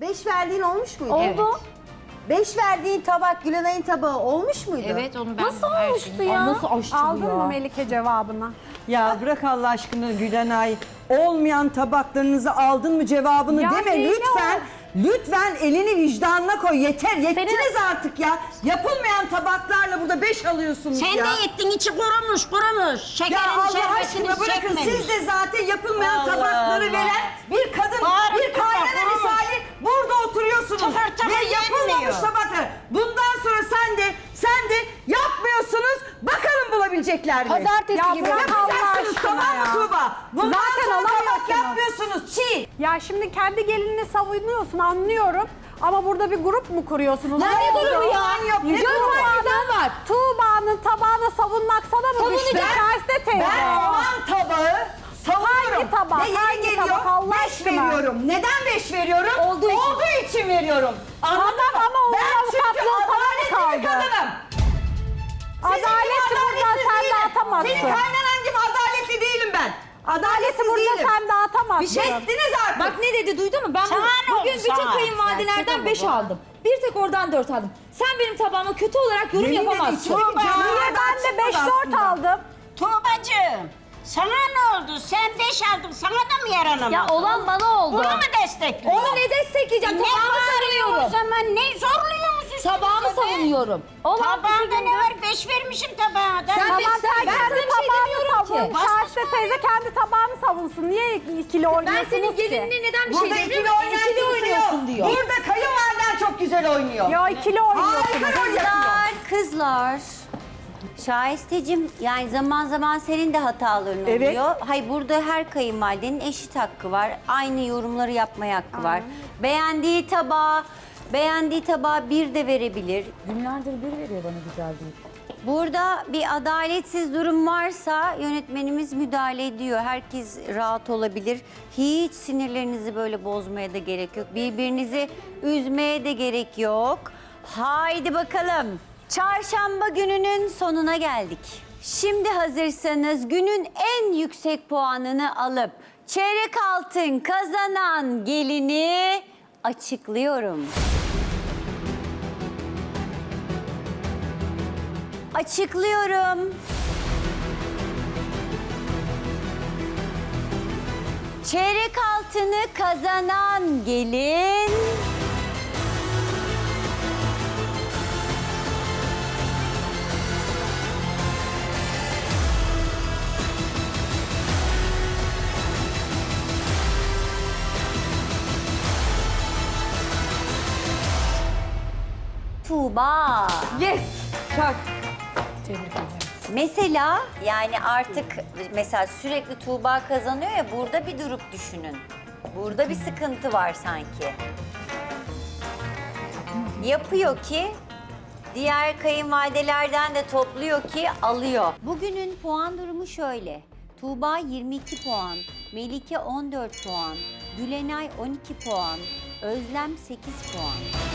Beş verdiğin olmuş muydu? Oldu. Beş verdiğin tabak Gülenay'ın tabağı olmuş muydu? Evet onu ben Nasıl her olmuştu şeyi- ya? nasıl aşçı bu Aldın ya? mı Melike cevabını? Ya bırak Allah aşkına Gülenay. Olmayan tabaklarınızı aldın mı cevabını Ya deme neyle lütfen. Lütfen elini vicdanına koy. Yeter yettiniz artık ya. Yapılmayan tabaklarla burada beş alıyorsunuz Sen ya. de yettin içi kurumuş kurumuş. Ya Şekerin Allah şerbetini aşkına bırakın çekmemiş. siz de zaten yapılmayan Allah tabakları Allah. veren bir kadın, Bağırıp bir durma, kaynana kurumuş. misali burada oturuyorsunuz. Tıkır tıkır Ve yapılmamış yenmiyor. tabaklar. Bundan sonra sen de sen de yapmıyorsunuz. Bakalım bulabilecekler mi? Pazartesi Ya gibi. bırak Allah Yapacaksınız aşkına tamam mı ya. Tuğba? Bundan Zaten sonra alamazsınız. yapmıyorsunuz. Çiğ. Ya şimdi kendi gelinini savunuyorsun anlıyorum. Ama burada bir grup mu kuruyorsunuz? Nerede Ne grubu ya? Yok, ne grubu? var güzel var. Tuğba'nın tabağını savunmak sana mı düştü? Savunacağım. Şahiste teyze. Ben olan tabağı savunuyorum. Hangi tabak, Ve yeri hangi geliyor tabak Allah beş aşkına? veriyorum. Neden beş veriyorum? Olduğu için. Olduğu için veriyorum. Anladın Tamam mı? ama onun Ben çünkü avukatlığı sana mı adaletli bir kaldı? kadınım. Sizin gibi Adaleti burada adaletsiz sen değilim. Dağıtamazsın. Senin kaynanan gibi adaletli değilim ben. Adaleti burada sen dağıtamazsın. Bir şey ettiniz artık. Bak ne dedi duydun mu? Ben bu- bugün bütün sana? kayınvalidelerden 5 aldım. Bir tek oradan 4 aldım. Sen benim tabağıma kötü olarak yorum Yemin yapamazsın. ederim Niye ben de 5 çıkmadı 4 aslında. aldım? Tuğbacığım sana ne oldu? Sen beş aldın sana da mı yaranamadın? Ya olan bana oldu. Bunu mu destekliyorsun? Onu ne destekleyeceğim? Ne Tabağımı bağırıyorsun o zaman? Ne zorluyor savunuyorum. Olan Tabağında ne var? Beş vermişim tabağına. da. Sen Tamam ben- sen ben kendi sana bir şey tabağını demiyorum ki. Şahiste teyze kendi tabağını savunsun. Niye ikili Ben oynuyorsunuz senin ki? gelinine neden bir şey Burada ikili demiyorum? oynayan İkili oynuyorsun diyor. Burada kayınvaliden çok güzel oynuyor. Ya ikili oynuyorsunuz. Harika rol yapıyor. Kızlar, kızlar. Şahisteciğim yani zaman zaman senin de hataların Evet. oluyor. Hay burada her kayınvalidenin eşit hakkı var. Aynı yorumları yapmaya hakkı var. Beğendiği tabağa, beğendiği tabağa bir de verebilir. Günlerdir bir veriyor bana güzel değil. Burada bir adaletsiz durum varsa yönetmenimiz müdahale ediyor. Herkes rahat olabilir. Hiç sinirlerinizi böyle bozmaya da gerek yok. Birbirinizi üzmeye de gerek yok. Haydi bakalım. Çarşamba gününün sonuna geldik. Şimdi hazırsanız günün en yüksek puanını alıp çeyrek altın kazanan gelini açıklıyorum. Açıklıyorum. Çeyrek altını kazanan gelin... Tuğba. Yes. Çak. Mesela yani artık mesela sürekli Tuğba kazanıyor ya burada bir durup düşünün. Burada bir sıkıntı var sanki. Yapıyor ki diğer kayınvalidelerden de topluyor ki alıyor. Bugünün puan durumu şöyle. Tuğba 22 puan, Melike 14 puan, Gülenay 12 puan, Özlem 8 puan.